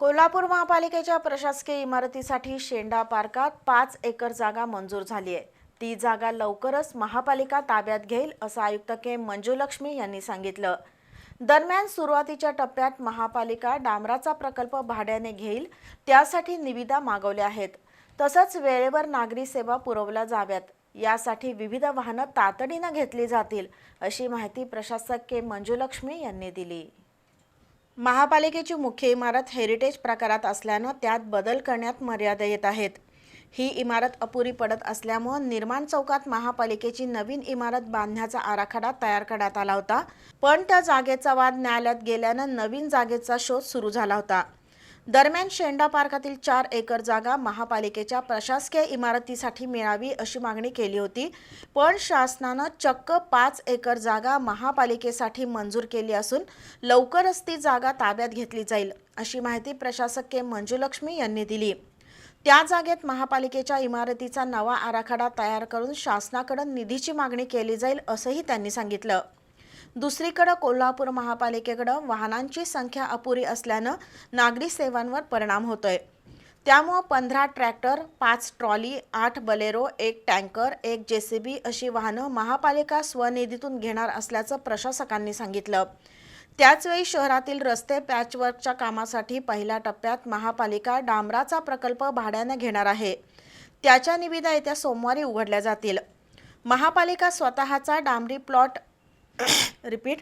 कोल्हापूर महापालिकेच्या प्रशासकीय इमारतीसाठी शेंडा पार्कात पाच एकर जागा मंजूर झाली आहे. ती जागा लवकरच महापालिका ताब्यात घेईल असं आयुक्त के. मंजुलक्ष्मी यांनी सांगितलं. दरम्यान सुरुवातीच्या टप्प्यात महापालिका डांबराचा प्रकल्प भाड्याने घेईल त्यासाठी निविदा मागवल्या आहेत. तसंच वेळेवर नागरी सेवा पुरवल्या जाव्यात. यासाठी विविध वाहनं तातडीनं घेतली जातील अशी माहिती प्रशासक के. मंजुलक्ष्मी यांनी दिली. महापालिकेची मुख्य इमारत हेरिटेज प्रकारात असल्यानं त्यात बदल करण्यात मर्यादा येत आहेत. ही इमारत अपुरी पडत असल्यामुळं निर्माण चौकात महापालिकेची नवीन इमारत बांधण्याचा आराखडा तयार करण्यात आला होता. पण त्या जागेचा वाद न्यायालयात गेल्यानं नवीन जागेचा शोध सुरू झाला होता. दरम्यान शेंडा पार्कातील चार एकर जागा महापालिकेच्या प्रशासकीय इमारतीसाठी मिळावी अशी मागणी केली होती. पण शासनानं चक्क पाच एकर जागा महापालिकेसाठी मंजूर केली असून लवकरच ती जागा ताब्यात घेतली जाईल अशी माहिती प्रशासक के मंजुलक्ष्मी यांनी दिली. त्या जागेत महापालिकेच्या इमारतीचा नवा आराखडा तयार करून शासनाकडून निधीची मागणी केली जाईल असंही त्यांनी सांगितलं. दुसरीकडे कोल्हापूर महापालिकेकडे वाहनांची संख्या अपुरी असल्यानं नागरी सेवांवर परिणाम होतोय. त्यामुळं पंधरा ट्रॅक्टर पाच ट्रॉली आठ बलेरो एक टँकर एक जेसीबी अशी वाहनं महापालिका स्वनिधीतून घेणार असल्याचं प्रशासकांनी सांगितलं. त्याचवेळी शहरातील रस्ते पॅचवर्कच्या कामासाठी पहिल्या टप्प्यात महापालिका डांबराचा प्रकल्प भाड्यानं घेणार आहे. त्याच्या निविदा येत्या सोमवारी उघडल्या जातील. महापालिका स्वतःचा डांबरी प्लॉट रिपीट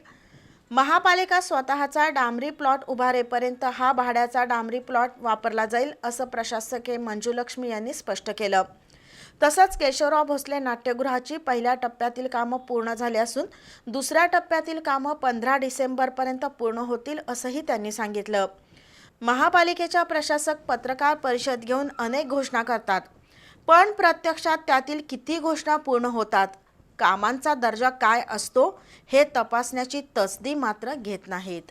महापालिका स्वतःचा डांबरी प्लॉट उभारेपर्यंत हा भाड्याचा डांबरी प्लॉट वापरला जाईल असं प्रशासके मंजुलक्ष्मी यांनी स्पष्ट केलं. तसंच केशवराव भोसले नाट्यगृहाची पहिल्या टप्प्यातील कामं पूर्ण झाली असून दुसऱ्या टप्प्यातील कामं पंधरा डिसेंबरपर्यंत पूर्ण होतील असंही त्यांनी सांगितलं. महापालिकेच्या प्रशासक पत्रकार परिषद घेऊन अनेक घोषणा करतात. पण प्रत्यक्षात त्यातील किती घोषणा पूर्ण होतात? कामांचा दर्जा काय असतो हे तपासण्याची तसदी मात्र घेत नाहीत.